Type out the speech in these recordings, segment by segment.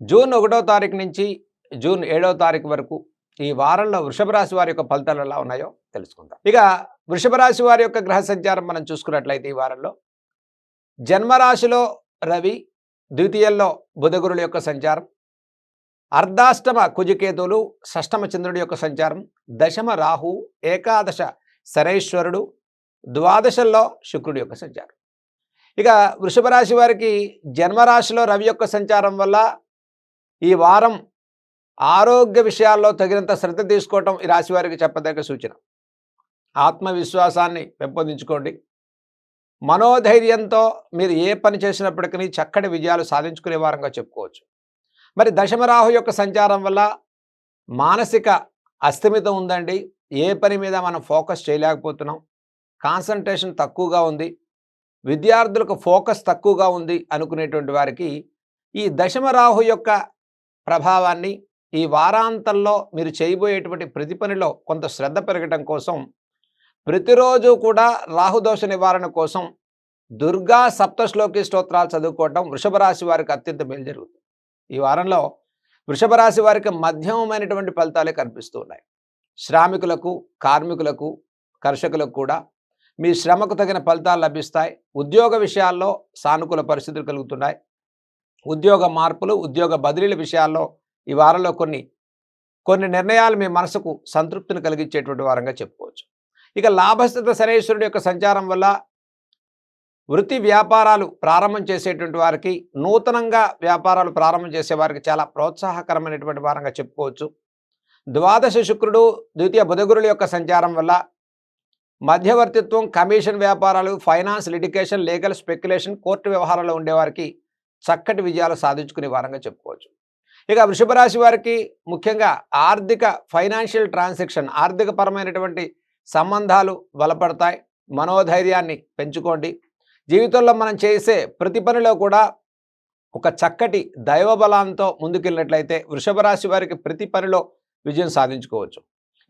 June ఒకటో తారీఖు నుంచి జూన్ ఏడో తారీఖు వరకు ఈ వారంలో వృషభ రాశి వారి యొక్క ఫలితాలు ఎలా ఉన్నాయో తెలుసుకుందాం. ఇక వృషభ రాశి వారి యొక్క గ్రహ సంచారం మనం చూసుకున్నట్లయితే ఈ వారంలో జన్మరాశిలో రవి ద్వితీయంలో బుధగురుల యొక్క సంచారం అర్ధాష్టమ కుజికేతువులు షష్టమ చంద్రుడి యొక్క సంచారం దశమ రాహు ఏకాదశ శరైశ్వరుడు ద్వాదశల్లో శుక్రుడి యొక్క సంచారం. ఇక వృషభ రాశి వారికి జన్మరాశిలో రవి యొక్క సంచారం వల్ల ఈ వారం ఆరోగ్య విషయాల్లో తగినంత శ్రద్ధ తీసుకోవటం ఈ రాశి వారికి చెప్పదగ్గ సూచన. ఆత్మవిశ్వాసాన్ని పెంపొందించుకోండి. మనోధైర్యంతో మీరు ఏ పని చేసినప్పటికీ చక్కటి విజయాలు సాధించుకునే వారంగా చెప్పుకోవచ్చు. మరి దశమరాహు యొక్క సంచారం వల్ల మానసిక అస్థిమితం ఉందండి. ఏ పని మీద మనం ఫోకస్ చేయలేకపోతున్నాం. కాన్సన్ట్రేషన్ తక్కువగా ఉంది. విద్యార్థులకు ఫోకస్ తక్కువగా ఉంది అనుకునేటువంటి వారికి ఈ దశమరాహు యొక్క ప్రభావాన్ని ఈ వారాంతంలో మీరు చేయబోయేటువంటి ప్రతి పనిలో కొంత శ్రద్ధ పెరగటం కోసం ప్రతిరోజు కూడా రాహుదోష నివారణ కోసం దుర్గా సప్తశ్లోకి స్తోత్రాలు చదువుకోవటం వృషభ రాశి వారికి అత్యంత మేలు జరుగుతుంది. ఈ వారంలో వృషభ రాశి వారికి మధ్యమమైనటువంటి ఫలితాలే కనిపిస్తూ ఉన్నాయి. శ్రామికులకు కార్మికులకు కర్షకులకు కూడా మీ శ్రమకు తగిన ఫలితాలు లభిస్తాయి. ఉద్యోగ విషయాల్లో సానుకూల పరిస్థితులు కలుగుతున్నాయి. ఉద్యోగ మార్పులు ఉద్యోగ బదిలీల విషయాల్లో ఈ వారంలో కొన్ని కొన్ని నిర్ణయాలు మీ మనసుకు సంతృప్తిని కలిగించేటువంటి వారంగా చెప్పుకోవచ్చు. ఇక లాభస్థిత శనేశ్వరుడు యొక్క సంచారం వల్ల వృత్తి వ్యాపారాలు ప్రారంభం చేసేటువంటి వారికి నూతనంగా వ్యాపారాలు ప్రారంభం చేసే వారికి చాలా ప్రోత్సాహకరమైనటువంటి వారంగా చెప్పుకోవచ్చు. ద్వాదశ శుక్రుడు ద్వితీయ బుధగురుల యొక్క సంచారం వల్ల మధ్యవర్తిత్వం కమిషన్ వ్యాపారాలు finance litigation legal speculation court వ్యవహారాల్లో ఉండేవారికి చక్కటి విజయాలు సాధించుకునే వారంగా చెప్పుకోవచ్చు. ఇక వృషభ రాశి వారికి ముఖ్యంగా ఆర్థిక ఫైనాన్షియల్ ట్రాన్సాక్షన్ ఆర్థిక పరమైనటువంటి సంబంధాలు బలపడతాయి. మనోధైర్యాన్ని పెంచుకోండి. జీవితంలో మనం చేసే ప్రతి పనిలో కూడా ఒక చక్కటి దైవబలాంతో ముందుకెళ్ళినట్లయితే వృషభ రాశి వారికి ప్రతి పనిలో విజయం సాధించుకోవచ్చు.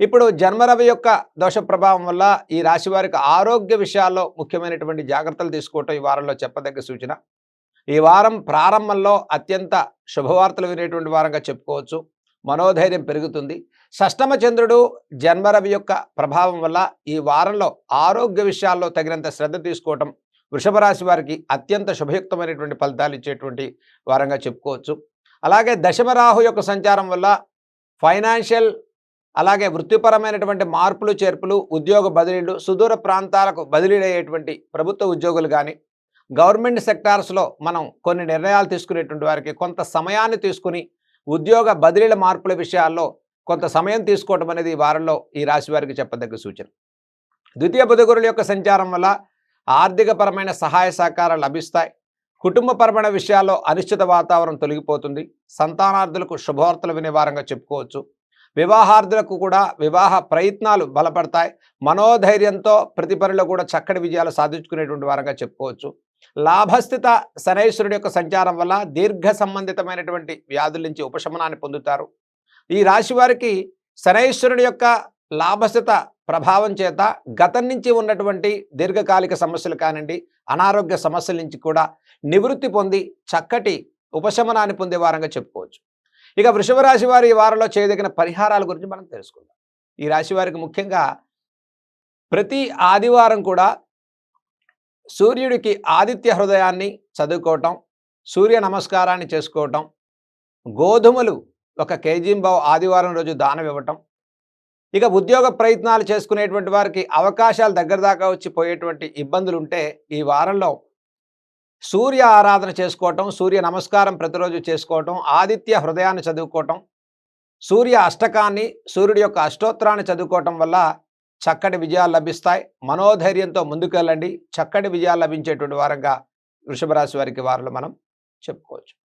ఇప్పుడు జన్మరవి యొక్క దోష ప్రభావం వల్ల ఈ రాశి వారికి ఆరోగ్య విషయాల్లో ముఖ్యమైనటువంటి జాగ్రత్తలు తీసుకోవటం ఈ వారంలో చెప్పదగ్గ సూచన. ఈ వారం ప్రారంభంలో అత్యంత శుభవార్తలు వినేటువంటి వారంగా చెప్పుకోవచ్చు. మనోధైర్యం పెరుగుతుంది. షష్టమ చంద్రుడు జన్మరవి యొక్క ప్రభావం వల్ల ఈ వారంలో ఆరోగ్య విషయాల్లో తగినంత శ్రద్ధ తీసుకోవటం వృషభ రాశి వారికి అత్యంత శుభయుక్తమైనటువంటి ఫలితాలు ఇచ్చేటువంటి వారంగా చెప్పుకోవచ్చు. అలాగే దశమరాహు యొక్క సంచారం వల్ల ఫైనాన్షియల్ అలాగే వృత్తిపరమైనటువంటి మార్పులు చేర్పులు ఉద్యోగ బదిలీలు సుదూర ప్రాంతాలకు బదిలీలయ్యేటువంటి ప్రభుత్వ ఉద్యోగులు కానీ గవర్నమెంట్ సెక్టార్స్లో మనం కొన్ని నిర్ణయాలు తీసుకునేటువంటి వారికి కొంత సమయాన్ని తీసుకుని ఉద్యోగ బదిలీల మార్పుల విషయాల్లో కొంత సమయం తీసుకోవడం అనేది ఈ వారంలో ఈ రాశి వారికి చెప్పదగ్గ సూచన. ద్వితీయ బుధగురుల యొక్క సంచారం వల్ల ఆర్థికపరమైన సహాయ సహకారాలు లభిస్తాయి. కుటుంబపరమైన విషయాల్లో అనిశ్చిత వాతావరణం తొలగిపోతుంది. సంతానార్థులకు శుభవార్తలు వినే వారంగా చెప్పుకోవచ్చు. వివాహార్థులకు కూడా వివాహ ప్రయత్నాలు బలపడతాయి. మనోధైర్యంతో ప్రతి పనిలో కూడా చక్కటి విజయాలు సాధించుకునేటువంటి వారంగా చెప్పుకోవచ్చు. లాభస్థిత శనైశ్వరుడి యొక్క సంచారం వల్ల దీర్ఘ సంబంధితమైనటువంటి వ్యాధుల నుంచి ఉపశమనాన్ని పొందుతారు. ఈ రాశి వారికి శనైశ్వరుడి యొక్క లాభస్థిత ప్రభావం చేత గతం నుంచి ఉన్నటువంటి దీర్ఘకాలిక సమస్యలు కానివ్వండి అనారోగ్య సమస్యల నుంచి కూడా నివృత్తి పొంది చక్కటి ఉపశమనాన్ని పొందే వారంగా చెప్పుకోవచ్చు. ఇక వృషభ రాశి వారి ఈ వారంలో చేయదగిన పరిహారాల గురించి మనం తెలుసుకుందాం. ఈ రాశి వారికి ముఖ్యంగా ప్రతి ఆదివారం కూడా సూర్యుడికి ఆదిత్య హృదయాన్ని చదువుకోవటం సూర్య నమస్కారాన్ని చేసుకోవటం గోధుమలు ఒక కేజీంబావు ఆదివారం రోజు దానం ఇవ్వటం ఇక ఉద్యోగ ప్రయత్నాలు చేసుకునేటువంటి వారికి అవకాశాలు దగ్గర దాకా వచ్చి పోయేటువంటి ఇబ్బందులు ఉంటే ఈ వారంలో సూర్య ఆరాధన చేసుకోవటం సూర్య నమస్కారం ప్రతిరోజు చేసుకోవటం ఆదిత్య హృదయాన్ని చదువుకోవటం సూర్య అష్టకాన్ని సూర్యుడి యొక్క అష్టోత్తరాన్ని చదువుకోవటం వల్ల చక్కటి విజయాలు లభిస్తాయి. మనోధైర్యంతో ముందుకెళ్ళండి. చక్కటి విజయాలు లభించేటువంటి వారంగా వృషభ రాశి వారికి వారిలో మనం చెప్పుకోవచ్చు.